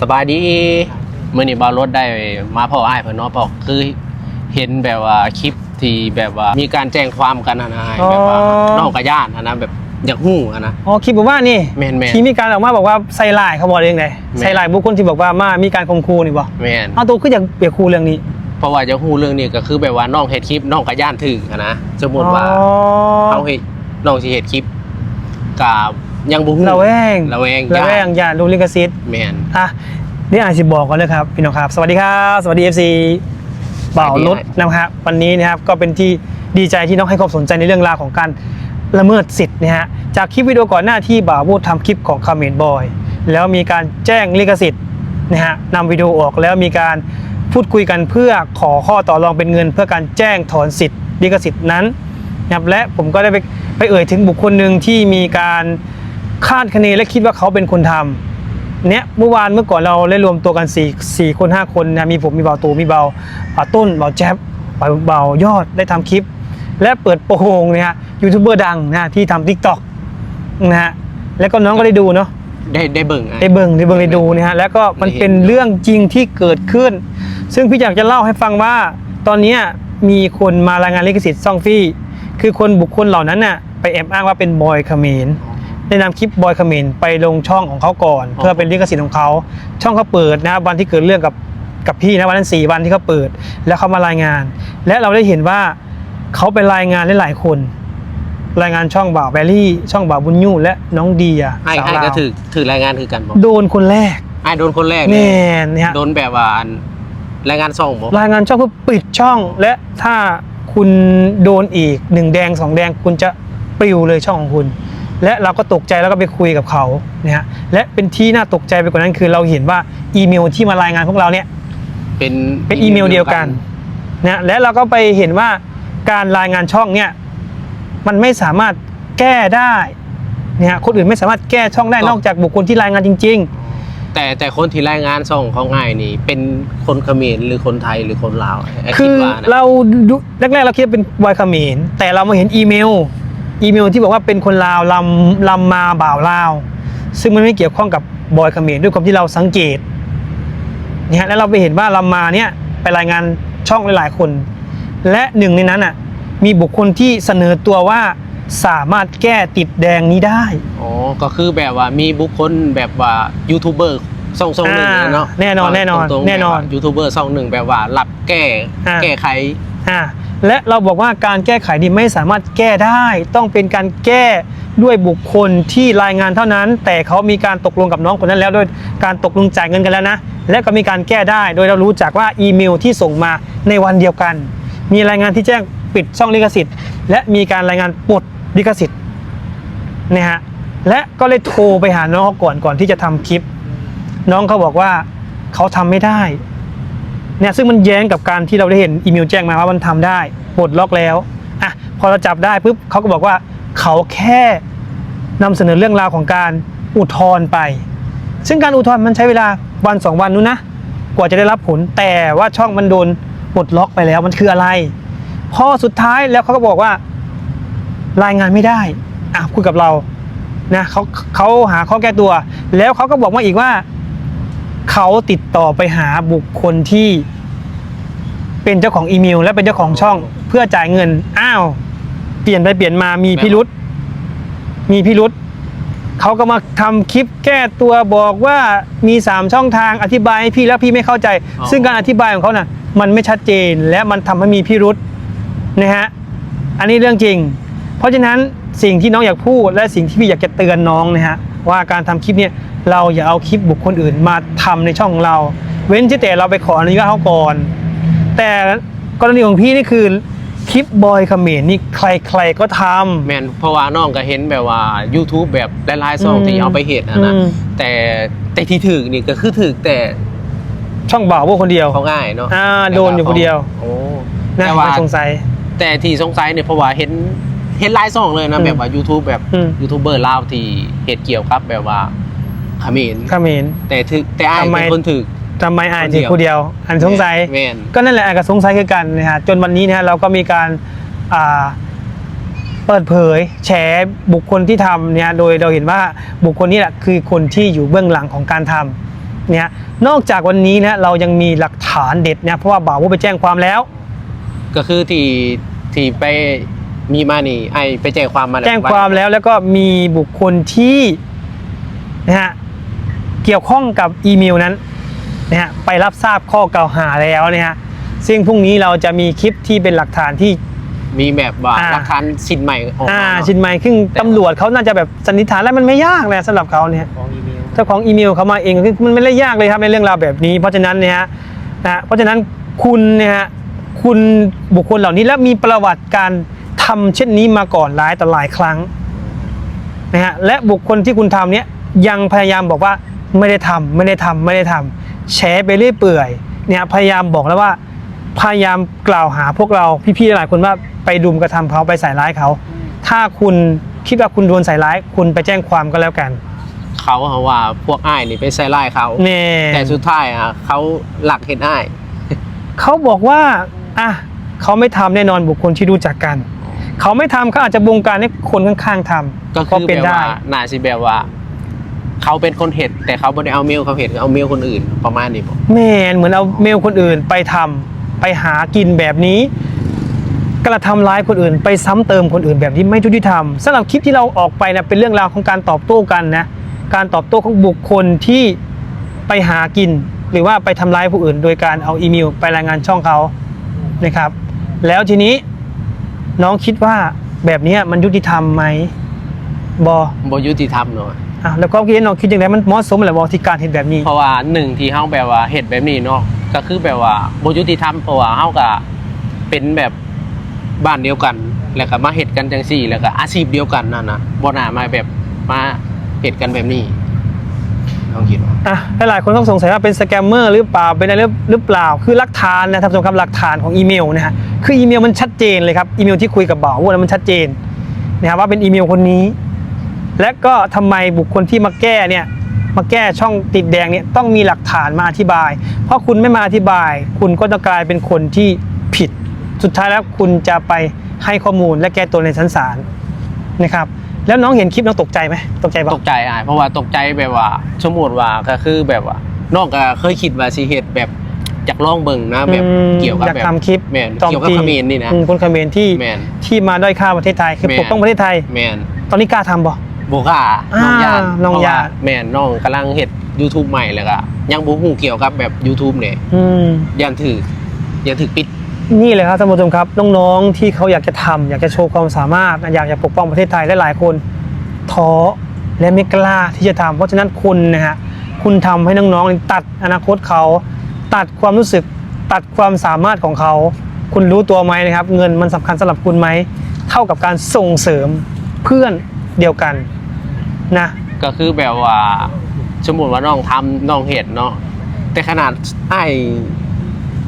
สบายดีมื่อนี้บาวรถได้มาพ่ออ้ายเพิ่นเนาะพ่อคือเห็นแบบว่าคลิปที่แบบว่ามีการแจ้งความกันนะนะอ้ายอ๋อ แบบว่าน้องกับญาตินะแบบอยากหู้อะนะ อ๋อคลิปบอกว่านี่แม่นแม่นที่มีการออกมาบอกว่าใส่ลายเขาบอกเองไงแม่น ใส่ลายบุคคลที่บอกว่ามามีการข่มขู่นี่บอกแม่นเอาตัวขึ้นอยากเปียกคูเรื่องนี้เพราะว่าจะหู้เรื่องนี้ก็คือแบบว่าน้องเฮ็ดคลิปน้องกับญาติถืออะนะสมมุติว่าอ๋อเขาเฮ็ดน้องสิเฮ็ดคลิปกับ ยังบ่ฮู้ระแวงระแวงระแวงอย่าดูลิขสิทธิ์แม่นอะนี่อ่านสิบอกก่อนเลยครับพี่น้องครับ สวัสดีครับ สวัสดี FC บ่าวรถนะครับวันนี้นะครับก็เป็นที่ดีใจที่น้องให้ความสนใจในเรื่องราวของการละเมิดสิทธิ์นะฮะจากคลิปวิดีโอก่อนหน้าที่บ่าวพูดทำคลิปของคาเมนบอยแล้วมีการแจ้งลิขสิทธิ์นะฮะนำวิดีโอออกแล้วมีการพูดคุยกันเพื่อขอข้อต่อรองเป็นเงิน เพื่อการแจ้งถอนสิทธิ์ลิขสิทธิ์นั้นนะครับและผมก็ได้ไปไปเอ่ยถึงบุคคลหนึ่งที่มีการ คาดคะเนและคิดว่าเขาเป็นคนทำเนี้ยเมื่อวานเมื่อก่อนเราได้รวมตัวกัน4 4คน 5 คนนะมีผมมีเบาตูมีเบาป่าต้นเบาแจ๊บเบาเบายอดได้ทำคลิป และเปิดโปงเนี่ยฮะยูทูบเบอร์ดังนะที่ทำทิกตอกนะฮะแล้วก็น้องก็ได้ดูเนาะได้ได้เบิ่งอ้ายได้เบิ่งได้เบิ่งได้ดูนะฮะแล้วก็มันเป็นเรื่องจริงที่เกิดขึ้น ซึ่งพี่อยากจะเล่าให้ฟังว่า ตอนเนี้ยมีคนมารายงานลิขสิทธิ์ซ่องฟี่ คือคนบุคคลเหล่านั้นน่ะไปแอบอ้างว่าเป็นบอยเขมร ได้นำคลิปบอยเขมรไปลงช่องของเขาก่อน เพื่อเป็นลิขสิทธิ์ของเขา ช่องเขาเปิดนะครับวันที่เกิดเรื่องกับกับพี่นะวันนั้นสี่วันที่เขาเปิด แล้วเขามารายงาน และเราได้เห็นว่าเขาไปรายงานหลายๆคน รายงานช่องบ่าวแบลลี่ ช่องบ่าวบุญยู่และน้องเดียไอ้สาวไอ้ลาก็วถือถือรายงานคือกันบ่โดนคนแรกไอ้โดนคนแรกเลยแน่เนี่ยโดนแบบว่าอันรายงานส่องบ่รายงานช่องเพื่อปิดช่องและถ้าคุณโดนอีกหนึ่งแดงสองแดงคุณจะปลิวเลยช่องของคุณ และเราก็ตกใจแล้วก็ไปคุยกับเขาเนี่ยฮะและเป็นที่น่าตกใจไปกว่านั้นคือเราเห็นว่าอีเมลที่มารายงานพวกเราเนี่ยเป็นเป็นอีเมลเดียวกันนะและเราก็ไปเห็นว่าการรายงานช่องเนี่ยมันไม่สามารถแก้ได้เนี่ยคนอื่นไม่สามารถแก้ช่องได้นอกจากบุคคลที่รายงานจริงแต่แต่คนที่รายงานส่องของไอ้ายนี่ เป็นคนเขมรหรือคนไทยหรือคนลาวไอ้ๆคิคืดอว่านะเราดูแรกๆเราคิดว่าเป็นวายเขมรแต่เรามาเห็นอีเมล อีเมลที่บอกว่าเป็นคนลาวลำลำมาบ่าวลาว ซึ่งมันไม่เกี่ยวข้องกับบอยเขมรด้วยความที่เราสังเกตเนี่ยแล้วเราไปเห็นว่าลำมาเนี่ยไปรายงานช่องหลาย ๆ คน และหนึ่งในนั้นอะมีบุคคลที่เสนอตัวว่าสามารถแก้ติดแดงนี้ได้อ๋อก็คือแบบว่ามีบุคคลแบบว่ายูทูบเบอร์ส่องส่องหนึ่งอ่าเนาะแน่นอนแน่นอนตรงๆแน่นอนบบว่ายูทูบเบอร์ส่องหนึ่งแบบว่ารับแก้อ่าแก้ไขอ่า และเราบอกว่าการแก้ไขนี้ไม่สามารถแก้ได้ ต้องเป็นการแก้ด้วยบุคคลที่รายงานเท่านั้น แต่เขามีการตกลงกับน้องคนนั้นแล้วโดยการตกลงจ่ายเงินกันแล้วนะ และก็มีการแก้ได้โดยเรารู้จักว่าอีเมลที่ส่งมาในวันเดียวกัน มีรายงานที่แจ้งปิดช่องลิขสิทธิ์ และมีการรายงานปลดลิขสิทธิ์นะฮะและก็เลยโทรไปหาน้องเขาก่อนก่อนที่จะทำคลิป น้องเขาบอกว่าเขาทำไม่ได้ เนี่ยซึ่งมันแย้งกับการที่เราได้เห็นอีเมลแจ้งมาว่ามันทำได้ปลดล็อกแล้วอะพอเราจับได้ปุ๊บเขาก็บอกว่าเขาแค่นำเสนอเรื่องราวของการอุทธรณ์ไป ซึ่งการอุทธรณ์มันใช้เวลาวันสองวันนู้นนะกว่าจะได้รับผลแต่ว่าช่องมันโดนปลดล็อกไปแล้วมันคืออะไรพอสุดท้ายแล้วเขาก็บอกว่า รายงานไม่ได้อะคุยกับเรานะเขาเขาหาข้อแก้ตัว แล้วเขาก็บอกมาอีกว่า เขาติดต่อไปหาบุคคลที่ เป็นเจ้าของอีเมล และเป็นเจ้าของช่อง เพื่อจ่ายเงิน อ้าว เปลี่ยนไปเปลี่ยนมามีพิรุษมีพิรุษเขาก็มาทำคลิปแก้ตัวบอกว่ามี3ช่องทางอธิบายให้พี่แล้วพี่ไม่เข้าใจอ๋อซึ่งการอธิบายของเขาน่ะ มันไม่ชัดเจนและมันทำให้มีพิรุษนะฮะอันนี้เรื่องจริง เพราะฉะนั้นสิ่งที่น้องอยากพูดและสิ่งที่พี่อยากจะเตือนน้องนะฮะ ว่าการทำคลิปเนี่ยเราอย่าเอาคลิปบุคคลอื่นมาทำในช่องของเรา เว้นที่แต่เราไปขออนุญาตเขาก่อน แต่กรณีของพี่นี่คือคลิปบอยเขมรนี่ใครๆก็ทำแมนเพราะว่าน้องก็เห็นแบบว่า YouTube แบบหลายๆซองอืมที่เอาไปเห็ดนะนะอืมแต่แต่ที่ถึกนี่ก็คือถึกแต่ช่องบ่าวพวกคนเดียวเขาง่ายเนาะอ่าโดนอยู่คนเดียวโอ้นะแต่ว่าไม่สงสัยแต่ที่สงสัยเนี่ยเพราะว่าเห็น เห็นหลายซองเลยนะอืมแบบว่า YouTube แบบอืม ยูทูบเบอร์ลาวที่เห็ดเกี่ยวกับแบบว่าเขมรเขมร แต่ถึกแต่อ้ายทำไม เป็นคนถึก ทำไมอายคนเดีถึงยวคนเดียว อันสงสัย แม่น ก็นั่นแหละอายก็สงสัยคือกันนะฮะจนวันนี้นะฮะเราก็มีการอ่าเปิดเผยแฉบุคคลที่ทำเนี่ยโดยเราเห็นว่าบุคคลนี้แหละคือคนที่อยู่เบื้องหลังของการทำเนี่ยนอกจากวันนี้นะเรายังมีหลักฐานเด็ดนะเพราะว่าบ่าวว่าไปแจ้งความแล้ว ก็คือที่ที่ไป มีมานี่ไอไปแจ้งความมาแจ้งความแล้วแล้วก็มีบุคคลที่นะฮะเกี่ยวข้องกับอีเมลนั้นนะฮะไปรับทราบข้อกล่าวหาแล้วนะฮะซึ่งพรุ่งนี้เราจะมีคลิปที่เป็นหลักฐานที่มีแบบว่าอ่าหลักฐานสินใหม่ออกอ่ามาเนอะชินไมค์ซึ่งแต่ตำรวจเขาน่าจะแบบสันนิษฐานแล้วมันไม่ยากเลยสำหรับเขาเนี่ยของอีเมลเจ้าของอีเมลเขามาเองคือมันไม่ได้ยากเลยครับในเรื่องราวแบบนี้ เพราะฉะนั้นเนี่ยฮะนะฮะเพราะฉะนั้นคุณเนี่ยฮะคุณบุคคลเหล่านี้แล้วมีประวัติการ ทำเช่นนี้มาก่อนหลายต่อหลายครั้งนะฮะและบุคคลที่คุณทำเนี่ยยังพยายามบอกว่าไม่ได้ทำไม่ได้ทำไม่ได้ทำแฉไปเรื่อยเปื่อยเนี่ยพยายามบอกแล้วว่าพยายามกล่าวหาพวกเราพี่ๆหลายคนว่าไปดุมกระทำเขาไปใส่ร้ายเขา ถ้าคุณคิดว่าคุณโดนใส่ร้าย คุณไปแจ้งความก็แล้วกัน เขาเขาว่าพวกอ้ายนี่ไปใส่ร้ายเขาแน่แต่สุดท้ายอะเขาหลักเห็นอ้ายเขาบอกว่าอะเขาไม่ทำแน่นอนบุคคลที่รู้จักกัน เขาไม่ทำเขาอาจจะบงการให้คนข้างๆทำก็คือเป็นแบบได้ว่าน่าสิแบบว่า เขาเป็นคนเห็ด แต่เขาไม่ได้เอาเมลเขาเห็ดเอาเมลคนอื่น ประมาณนี้ผมแม่นเหมือนเอาเมลคนอื่นไปทำไปหากินแบบนี้ กระทำร้ายคนอื่น ไปซ้ำเติมคนอื่นแบบที่ไม่ยุติธรรมสำหรับคลิปที่เราออกไปนะเป็นเรื่องราวของการตอบโต้กันนะการตอบโต้ของบุคคลที่ไปหากิน หรือว่าไปทำร้ายผู้อื่น โดยการเอาอีเมลไปรายงานช่องเขานะครับ แล้วทีนี้ น้องคิดว่าแบบเนี้ยมันยุติธรรมไหมบอบยุติธรรมเนาะอะแล้วก็คิดน้องคิดอย่างไรมันเหมาะสมหรือบอที่การเห็นแบบนี้ เพราะว่าหนึ่งที่เขาแบบว่าเห็ดแบบนี้เนาะก็คือแบบว่าบยุติธรรมเพราะว่าเขาก็เป็นแบบบ้านเดียวกัน แล้วก็มาเห็ดกันจังสี่ แล้วก็อาชีพเดียวกันนั่นนะบ่น่ามาแบบมาเห็ดกันแบบนี้ ลองคิดว่าอะหลายคนก็สงสัยว่าเป็นสแกมเมอร์หรือเปล่าเป็นอะไรหรือเปล่า คือหลักฐานนะท่านผู้ชมครับหลักฐานของอีเมลนะฮะคืออีเมลมันชัดเจนเลยครับอีเมลที่คุยกับบ่าวว่ามันชัดเจนนะครับว่าเป็นอีเมลคนนี้ และก็ทำไมบุคคลที่มาแก้เนี่ยมาแก้ช่องติดแดงเนี่ยต้องมีหลักฐานมาอธิบาย เพราะคุณไม่มาอธิบาย คุณก็จะกลายเป็นคนที่ผิด สุดท้ายแล้วคุณจะไปให้ข้อมูลและแก้ตัวในชั้นศาลนะครับ แล้วน้องเห็นคลิปน้องตกใจไหมตกใจตปะกใจอะเพราะว่าตกใจแบบว่าสมมติว่าก็คือแบบว่าน้องก็เคยคิดว่าสิเห็ดแบบจากลองเบิ่งนะแบบอืมเกี่ยวกับอยากแบบทำคลิปแม่นจอมเกี่ยวกับตีเขมรนี่นะอืมคนเขมรที่แมน ที่มาด้อยค่าประเทศไทยคือแม่ ปกป้องประเทศไทย แมนตอนนี้กล้าทำบ่ โบก้าน้องอ่ายานน้องเพระว่ญาติแมนน้องกำลังเห็ด YouTube ใหม่เลยก็ยังบ่ฮู้เกี่ยวกับแบบ YouTube เนี่ยอืม ยันถือยันถือปิด นี่เลยครับท่านผู้ชมครับน้องๆที่เขาอยากจะทำอยากจะโชว์ความสามารถ อยากจะปกป้องประเทศไทยและหลายคนท้อและไม่กล้าที่จะทำเพราะฉะนั้นคุณนะฮะคุณทำให้น้องๆตัดอนาคตเขาตัดความรู้สึกตัดความสามารถของเขา คุณรู้ตัวไหมนะครับ เงินมันสำคัญสำหรับคุณไหมเท่ากับการส่งเสริมเพื่อนเดียวกันนะก็คือแบบว่าสมมติว่าน้องทำน้องเห็ดเนาะแต่ขนาดไอ้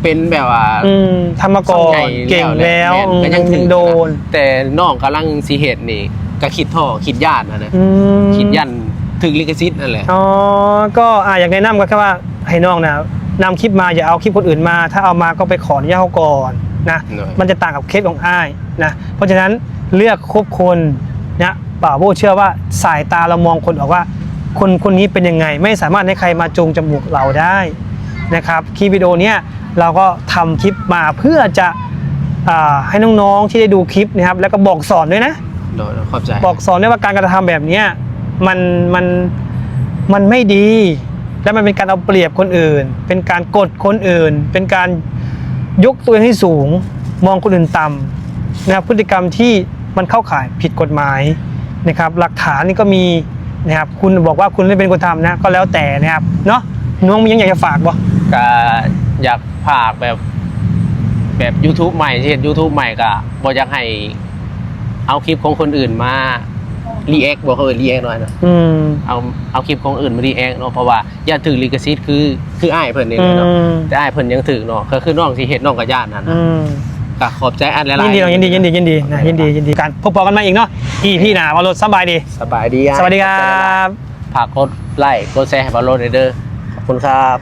เป็นแบบว่าอืมทำมาก่อส่วนใหญ่นเก่งแล้วม่นอืมก็ยังถือโดน แต่น้องกำลังสีเห็ดนี่ก็คิดท่อคิดญาตินะนะอืมคิดยันถึงลิขสิทธิ์นั่นแหละอ๋อก็อ่าอยากแนะนำก็แค่ว่าให้น้องนะนำคลิปมาอย่าเอาคลิปคนอื่นมา ถ้าเอามาก็ไปขออนุญาตเขาก่อนนะหน่อยมันจะต่างกับเคสของอ้ายนะเพราะฉะนั้นเลือกคบคนนะป่าวโบเชื่อว่าสายตาเรามองคนออกว่า คนคนนี้เป็นยังไง ไม่สามารถให้ใครมาจูงจมูกเราได้นะครับคลิปวิดีโอเนี้ย เราก็ทำคลิปมาเพื่อจะอ่าให้น้องๆที่ได้ดูคลิปนะครับ แล้วก็บอกสอนด้วยนะโดยขอบใจบอกสอนด้วยว่าการกระทำแบบเนี้ยมันมันมันไม่ดี และมันเป็นการเอาเปรียบคนอื่น เป็นการกดคนอื่น เป็นการยกตัวเองให้สูง มองคนอื่นต่ำนะครับพฤติกรรมที่มันเข้าข่ายผิดกฎหมายนะครับ หลักฐานนี่ก็มีนะครับคุณบอกว่าคุณไม่เป็นคนทำนะก็แล้วแต่นะครับเนาะน้องมียังอยากจะฝากบ่ก็อยาก ฝากแบบแบบ YouTube ใหม่ที่เห็น YouTube ใหม่ก็บ่อยากให้เอาคลิปของคนอื่นมารีแอคบอกเขาเออรีแอคหน่อยเนอะอืม เอาเอาคลิปของอื่นมารีแอคเนาะเพราะว่าอย่าถือลิขสิทธิ์คือคืออ้ายเพิ่นนี่อืแหละเนาะมแต่อ้ายเพิ่นยังถือเนาะก็คือน้องสิเฮ็ดน้องกับญาตินั่นอืนะมก็ขอบใจอันหลายยินดีน้องยินดียินดียินดีนะยินดียินดีการพบกันมาอีกเนาะอีพี่หนาวารถสบายดี สบายดีอ้ายสวัสดีครับ ฝากกดไลค์กดแชร์ให้บอลโลดเด้อขอบคุณครับ